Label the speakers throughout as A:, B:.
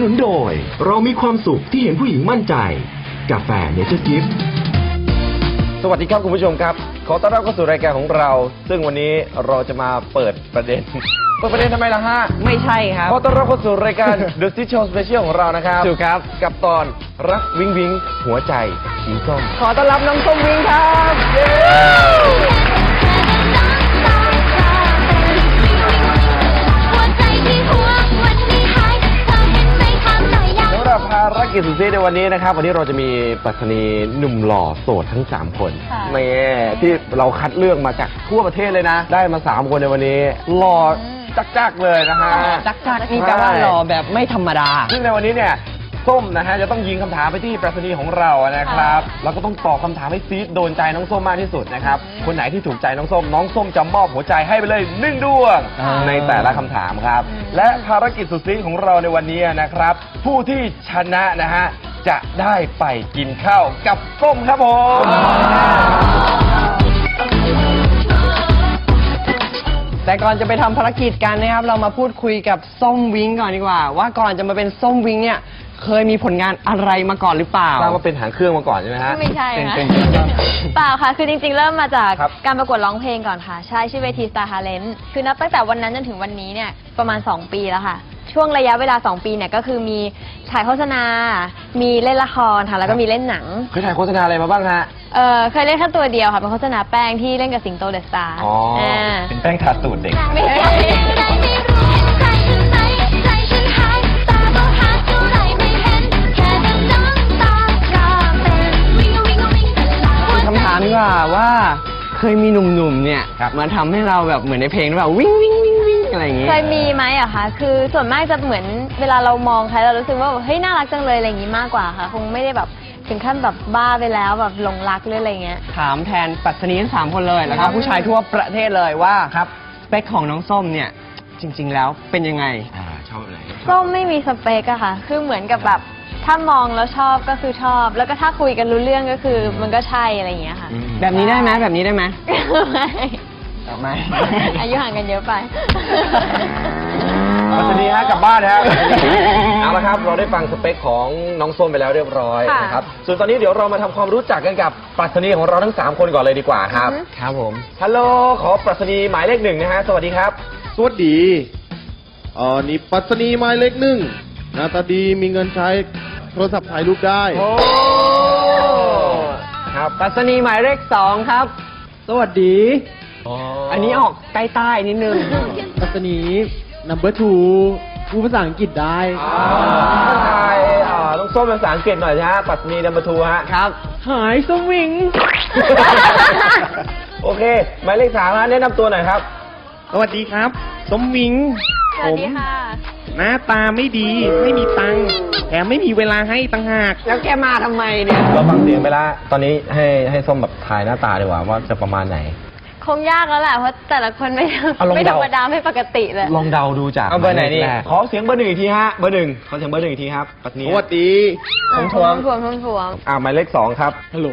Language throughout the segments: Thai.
A: นับสนุนโดย เรามีความสุขที่เห็นผู้หญิงมั่นใจ กาแฟเนเจอร์กิฟ
B: สวัสดีครับคุณผู้ชมครับ ขอต้อนรับเข้าสู่รายการของเรา ซึ่งวันนี้เราจะมาเปิดประเด็น เปิดประเด็นทำไมล่ะฮะ
C: ไม่ใช่ครับ
B: ขอต้อนรับเข้าสู่รายการ The City Show Special ของเรานะครับ
C: ถูกครับ
B: กับตอนรักวิงวิงหัวใจสีส้ม
C: ขอต้อนรับน้องส้มวิงครับ
B: กิจสุดซีดในวันนี้นะครับ วันนี้เราจะมีปรัชนีหนุ่มหล่อโสดทั้ง 3 คน
D: ค่ะ
B: แม่ที่เราคัดเลือกมาจากทั่วประเทศเลยนะ ได้มา 3 คนในวันนี้หล่อจักๆเลยนะฮะ
C: จักจักนี่แปลว่าหล่อแบบไม่ธรรมดา
B: ซึ่งในวันนี้เนี่ย ส้มนะฮะจะต้องยิงคำถามไปที่ปรัชนีของเรานะครับ แล้วก็ต้องตอบคำถามให้ซีดโดนใจน้องส้มมากที่สุดนะครับ คนไหนที่ถูกใจน้องส้ม น้องส้มจะมอบหัวใจให้ไปเลยหนึ่งดวง
C: อ่า
B: ในแต่ละคำถามครับ และภารกิจสุดซีดของเราในวันนี้นะครับ ผู้ที่ชนะนะฮะจะได้ไปกินข้าวกับส้มครับผม
C: แต่ก่อนจะไปทำภารกิจกันนะครับ เรามาพูดคุยกับส้มวิงก่อนดีกว่า ว่าก่อนจะมาเป็นส้มวิงเนี่ย เคยมีผลงานอะไรมาก่อนหรือเปล่า
B: ทราบว่าเป็นหางเครื่องมาก่อนใช่ไหมฮะ
D: ไม่ใช่
C: เป็น
D: นะ
C: เป็นเป็นครับ
D: เปล่าค่ะ คือจริงๆ เริ่มมาจาก
B: ครับ
D: การประกวดร้องเพลงก่อนค่ะ ใช่ ชื่อเวที Star Talent คือนับตั้งแต่วันนั้นจนถึงวันนี้เนี่ยประมาณ 2 ปีแล้วค่ะ ช่วงระยะเวลา 2 ปีเนี่ยก็คือมีถ่ายโฆษณา มีเล่นละครค่ะ แล้วก็มีเล่นหนัง
B: เคยถ่ายโฆษณาอะไรมาบ้างฮะ
D: เออเคยเล่นแค่ตัวเดียวค่ะ เป็นโฆษณาแป้งที่เล่นกับสิงโตเดอะสตาร์
B: อ๋อเป็นแป้งทาตูดเด็ก
D: ไม่ใช่
C: ว่าว่าเคยมีหนุ่มๆเนี่ย
B: ครับ
C: มาทำให้เราแบบเหมือนในเพลงหรือเปล่าวิ่งวิ่งวิ่งวิ่งอะไรอย่างงี้
D: เคยมีไหมอะคะคือส่วนมากจะเหมือนเวลาเรามองใครเรารู้สึกว่าแบบเฮ้ยน่ารักจังเลยอะไรอย่างงี้มากกว่าค่ะ คงไม่ได้แบบถึงขั้นแบบบ้าไปแล้วแบบหลงรักหรืออะไรเงี้ย
C: ถามแทนปรัชนีทั้งสามคนเลยแล้วก็ผู้ชายทั่วประเทศเลยว่าครับ สเปคของน้องส้มเนี่ย จริง ๆ แล้วเป็นยังไง
B: อ่าชอบอะไร
D: ก็ไม่มีสเปกอะค่ะ คือเหมือนกับแบบ ถ้ามองแล้วชอบก็คือชอบ แล้วก็ถ้าคุยกันรู้เรื่องก็คือ มันก็ใช่อะไรอย่างเงี้ยค่ะ
C: แบบนี้ได้ไหมแบบนี้ได้ไหม
D: ไม่
C: ไม่
D: อายุห่างกันเยอะไป
B: ปัตตานีฮะกลับบ้านนะฮะ เอาละครับเราได้ฟังสเปคของน้องส้มไปแล้วเรียบร้อย
D: ค่ะ
B: นะครับ ส่วนตอนนี้เดี๋ยวเรามาทำความรู้จักกันกับปรัชนีของเราทั้ง 3 คนก่อนเลยดีกว่าครับ
D: อือฮึ
B: ครับผม ฮัลโหล ขอปรัชนีหมายเลขหนึ่งนะฮะ สวัสดีครับ
E: สวัสดี เอ่อนี่ปัสนีหมายเลขหนึ่ง หน้าตาดีมีเงินใช้โทรศัพท์ถ่ายรูปได้
B: โอ้ครับ
C: ปรัชนีหมายเลขสองครับ สวัสดี
B: อ๋อ
C: อันนี้ออกใต้ๆนิดนึง
E: ปัสนี number two พูดภาษาอังกฤษได้
B: อ่าทายอ่าน้องส้มเป็นภาษาอังกฤษหน่อยนะฮะปรัชนีนัมเบอร์ทูฮะ
C: ครับ หายสวิง
B: โอเค หมายเลขสามฮะแนะนำตัวหน่อยครับ
E: สวัสดีครับ สมวิง
D: สวัสดีค่ะ
E: หน้าตาไม่ดี ไม่มีตังค์แถมไม่มีเวลาให้ตังหาก
C: แล้วแกมาทำไมเนี่ย
B: เราฟังเสียงไปแล้วตอนนี้ให้ให้ส้มแบบถ่ายหน้าตาดีกว่าว่าจะประมาณไหน
D: คงยากแล้วแหละเพราะแต่ละคนไม่
B: เอาลอง
D: ไม่ธร
B: เดา
D: รมดาไม่ปกติเลย
B: ลองเดาดูจาก
C: เอาเบอร์ไหนดี
B: มายลขแรกขอเสียงเบอร์หนึ่งอีกทีฮะ เบอร์หนึ่งขอเสียงเบอร์หนึ่งอีกทีครับปัตนี
E: สวัสดี
D: ผมทวงทวงทวงทวง
B: อ่าหมายเลขสองครับ
E: ฮัลโหล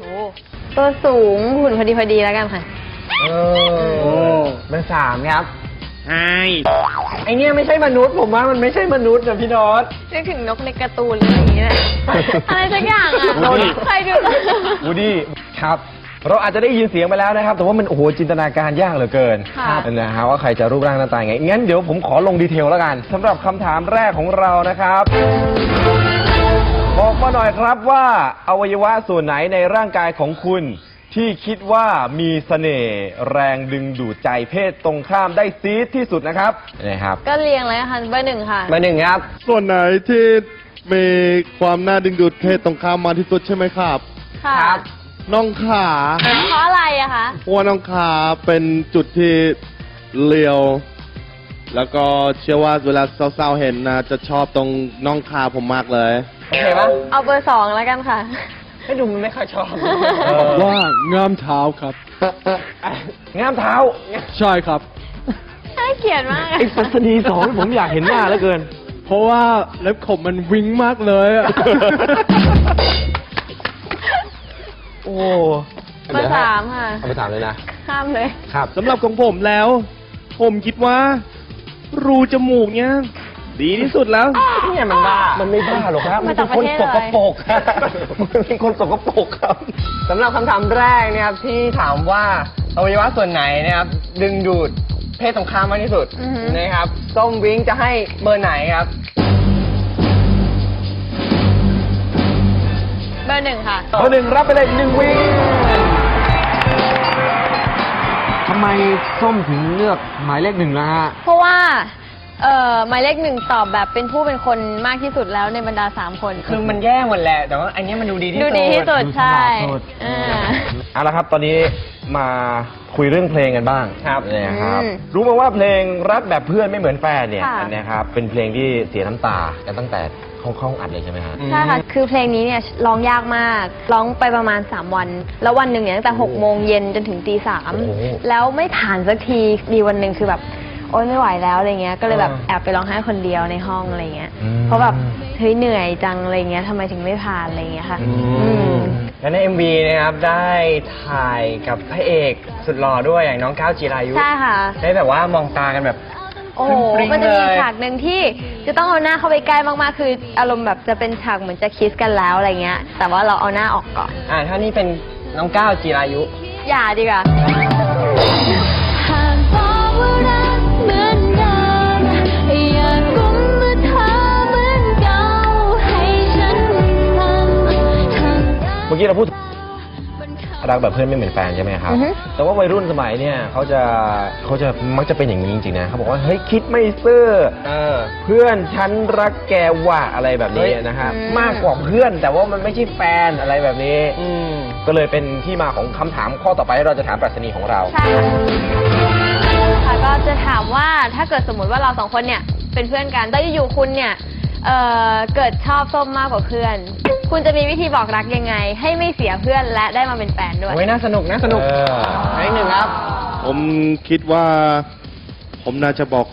D: โอ้ตัวสูงหุ่นพอดีพอดีแล้วกันค่ะ
B: เอ
E: โอ้
C: เบอร์สามครับ
E: ไฮ
C: ไอเนี่ยไม่ใช่มนุษย์ผมว่ามันไม่ใช่มนุษย์นะพี่นอต
D: นึกถึงนกในการ์ตูนหรืออะไรอย่างเงี้ย อะไรสักอย่างอะ
B: วูดดี้
D: ใครดู
B: วูดดี้ครับ เราอาจจะได้ยินเสียงไปแล้วนะครับ แต่ว่ามันโอ้โหจินตนาการยากเหลือเกิน
D: ค่ะ
B: นะฮะว่าใครจะรูปร่างหน้าตาไงงั้นเดี๋ยวผมขอลงดีเทลแล้วกันสำหรับคำถามแรกของเรานะครับ บอกมาหน่อยครับว่าอวัยวะส่วนไหนในร่างกายของคุณ ที่คิดว่ามีเสน่ห์แรงดึงดูดใจเพศตรงข้ามได้ซีดที่สุดนะครับนะครับ
D: ก็เรียงเลยค่ะเบอร์หนึ่งค่ะ
C: เบอร์หนึ่งครับ
E: ส่วนไหนที่มีความน่าดึงดูดเพศตรงข้ามมาที่สุดใช่ไหมครับ
D: ค่ะ
C: ครับ
E: น้องขา
D: เพราะอะไรอะคะ
E: เพราะว่าน้องขาเป็นจุดที่เลียว แล้วก็เชื่อว่าเวลาสาวๆเห็นนะจะชอบตรงน้องขาผมมากเลย
C: โอเคปะ
D: เอาเบอร์สองแล้วกันค่ะ
C: ให้ดูมันไม่ค่อยชอบ
B: เออ
E: ว่างามเท้าครับ
B: งามเท้า
E: ใช่ครับ
D: น่าเกลียดมากอะ
B: ไอ้ปัสนีสองผมอยากเห็นหน้าเหลือเกิน
E: เพราะว่าเล็บขบมันวิงมากเลยอะ
B: โอ้
D: เบอร์สามค่ะ
B: เอาไปถามเลยนะ
D: ข้ามเลย
B: ครับ
E: สำหรับของผมแล้ว ผมคิดว่า รูจมูกเนี้ย ดีที่สุดแล้ว
C: เนี่ยมันบ้า
B: มันไม่บ้าหรอกครับ
D: มาจาก
B: เป็นคน
D: ประ
B: ส
D: เทศอะไร
B: กปรกมันเป็นคนสกปรกครับ
C: สำหรับคำถามแรกนะครับที่ถามว่าอวัยวะส่วนไหนนะครับ ดึงดูดเพศสงครามมากที่สุด
D: อือฮึ
C: นะครับ ส้มวิ้งจะให้เบอร์ไหนครับ
D: เบอร์หนึ่งค่ะ
B: เบอร์หนึ่งรับไปเลยหนึ่งวิงทำไมส้มถึงเลือกหมายเลขหนึ่งล่ะฮะ
D: เพราะว่า เอ่อหมายเลขหนึ่งตอบแบบเป็นผู้เป็นคนมากที่สุดแล้วในบรรดาสามคน
C: คือมันแย่หมดแหละ แต่ว่าอันนี้มันดูดีที่
D: ดู
C: สุด
D: ดีที่สุดใช่
B: ดูฉลาดสุด
D: อ่า
B: เอาละครับ ตอนนี้มาคุยเรื่องเพลงกันบ้าง
C: ครับ
B: นะครับ
D: อืม
B: รู้มาว่าเพลงรักแบบเพื่อนไม่เหมือนแฟนเนี่ย
D: ค่ะ
B: อันเนี้ยครับ เป็นเพลงที่เสียน้ำตากันตั้งแต่ห้องห้องอัดเลยใช่ไหมฮะ
D: ใช่ค่ะ คือเพลงนี้เนี่ยร้องยากมาก ร้องไปประมาณ 3 วัน แล้ววันหนึ่งเนี่ยตั้งแต่6โมงเย็นจนถึงตีสาม
B: โอ้โห
D: แล้วไม่ผ่านสักทีมีวันหนึ่งคือแบบ โอ๊ยไม่ไหวแล้วอะไรเงี้ย ก็เลยแบบ
C: อ่า
D: แอบไปร้องไห้คนเดียวในห้องอะไรเงี้ย
B: อืม
D: เพราะแบบเฮ้ยเหนื่อยจังอะไรเงี้ยทำไมถึงไม่ผ่านอะไรเงี้ยค่ะ
B: อืม
D: อืม
C: และใน MV นะครับได้ถ่ายกับพระเอกสุดหล่อด้วยอย่างน้องก้าวจีรายุ
D: ใช่ค่ะ
C: ได้แบบว่ามองตากันแบบ
D: โอ้โห
C: ปริ้งๆ
D: มันจะมี
C: เลย
D: ฉากหนึ่งที่จะต้องเอาหน้าเข้าไปใกล้มากๆ คืออารมณ์แบบจะเป็นฉากเหมือนจะคิสกันแล้วอะไรเงี้ย แต่ว่าเราเอาหน้าออกก่อน
C: อ่าถ้านี่เป็นน้องก้าวจีรายุ
D: อย่าดีกว่า
B: มื่อกี้เราพูด
F: บนเขา
B: รักแบบเพื่อนไม่เหมือนแฟนใช่ไหมครับ
D: อือฮึ
B: แต่ว่าวัยรุ่นสมัยเนี่ยเขาจะเขาจะมักจะเป็นอย่างนี้จริงๆนะเขาบอกว่าเฮ้ยคิดไม่ซื่อ
C: เออ
B: เพื่อนฉันรักแกว่าอะไรแบบนี้
C: เฮ้ย
B: นะครับ
D: อืม
B: มากกว่าเพื่อน แต่ว่ามันไม่ใช่แฟนอะไรแบบนี้
C: อืม
B: ก็เลยเป็นที่มาของคำถามข้อต่อไปที่เราจะถามปรัชนีของเรา
D: ใช่ค่ะค่ะก็จะถามว่าถ้าเกิดสมมติว่าเราสองคนเนี่ยเป็นเพื่อนกันแต่อยู่ๆคุณเนี่ย เอ่อเกิดชอบส้มมากกว่าเพื่อน คุณจะมีวิธีบอกรักยังไง ให้ไม่เสียเพื่อนและได้มาเป็นแฟนด้วย
C: โอ้ยน่าสนุกน่าสนุก
B: เออ
C: หมายเลขหนึ่งครับ
E: ผมคิดว่า ผมน่าจะบอก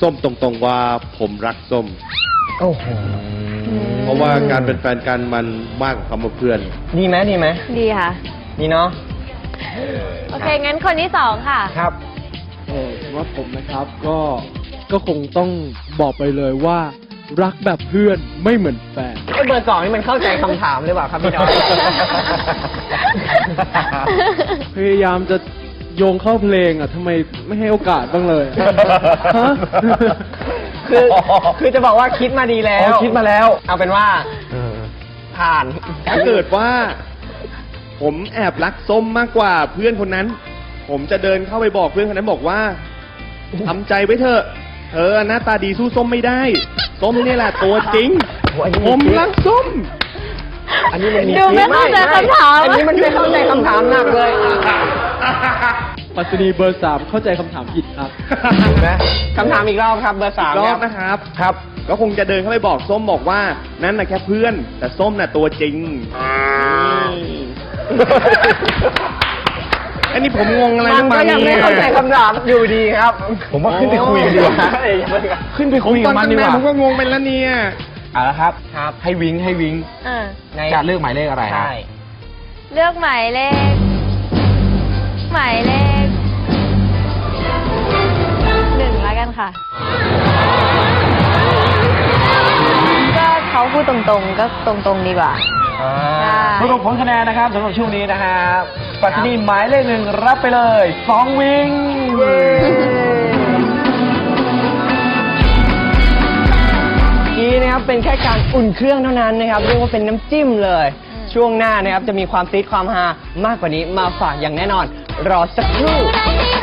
E: ส้มตรงๆว่าผมรักส้ม
C: โอ้โห
E: เพราะว่าการเป็นแฟนกันมันมากกว่าคำว่าเพื่อน
C: ดีไหมดีไหม
D: ดีค่ะ
C: ดีเนาะ
D: โอเค งั้นคนที่สองค่ะ
B: ครับ
G: เออสำหรับผมนะครับก็ก็คงต้องบอกไปเลยว่า รักแบบเพื่อนไม่เหมือนแฟน
C: ไอ้เบอร์สองนี่มันเข้าใจคำถามหรือเปล่าครับพี่น้อย
G: พยายามจะโยงเข้าเพลงอะทำไมไม่ให้โอกาสบ้างเลยอะฮะ
C: คือคือจะบอกว่าคิดมาดีแล้ว
B: อ๋อคิดมาแล้ว
C: เอาเป็นว่าผ่าน
E: ถ้าเกิดว่า ผมแอบรักส้มมากกว่าเพื่อนคนนั้น ผมจะเดินเข้าไปบอกเพื่อนคนนั้นบอกว่าทำใจไว้เถอะ เธอหน้าตาดีสู้ส้มไม่ได้ ส้มเนี่ยแหละตัวจริง
B: โอ้อันนี้
E: ผม
B: จริง
E: รักส้ม
B: อันนี้มันมี
D: ดูไม่เข้าใจคำถาม
C: อันนี้มันไม่เข้าใจคำถามหนักเลย
G: ปัสนีเบอร์สามเข้าใจคำถามผิดครับ
B: เห็นไหม
C: คำถามอีกรอบครับเบอร์สาม
E: ร
C: เนี่
E: อยบนะครับ
B: ครับ
E: ก็คงจะเดินเข้าไปบอกส้มบอกว่า นั่นน่ะแค่เพื่อน แต่ส้มน่ะตัวจริง อันนี้ผมงงอะไร
C: มันก็ยังไม่เข้าใจคำถามอยู่ดีครับ
B: ผมว่าขึ้นไปคุยกันดีกว่า
C: เอ้ยอย่าเพิ่งครับ
B: ขึ้นไป
E: ผม
B: คุย
E: ต
B: กั
E: อบน
B: มัน
E: ตั้ง
B: ดีก
E: นาน
B: ว่า
E: ผมก็งงไปแล้วเนี่ย
B: เอาละครับ
C: ครับ
B: ให้วิงให้วิง
D: อ่า
C: ใน
B: การเลือกหมายเลขอะไรฮะ
C: ใช่
D: เลือกหมายเลข หมายเลขหนึ่งแล้วกันค่ะ ก็เขาพูดตรงๆ ก็ตรงๆดีกว่า
C: อ่า
D: ใช่
B: สรุปผลคะแนนนะครับสำหรับช่วงนี้นะฮะ ปัตตานีหมายเลขหนึ่งรับไปเลยสองวิง
C: นี้นะครับเป็นแค่การอุ่นเครื่องเท่านั้นนะครับ เรียกว่าเป็นน้ำจิ้มเลย ช่วงหน้านะครับจะมีความซีดความฮามากกว่านี้มาฝากอย่างแน่นอน รอสักครู่
F: ไม่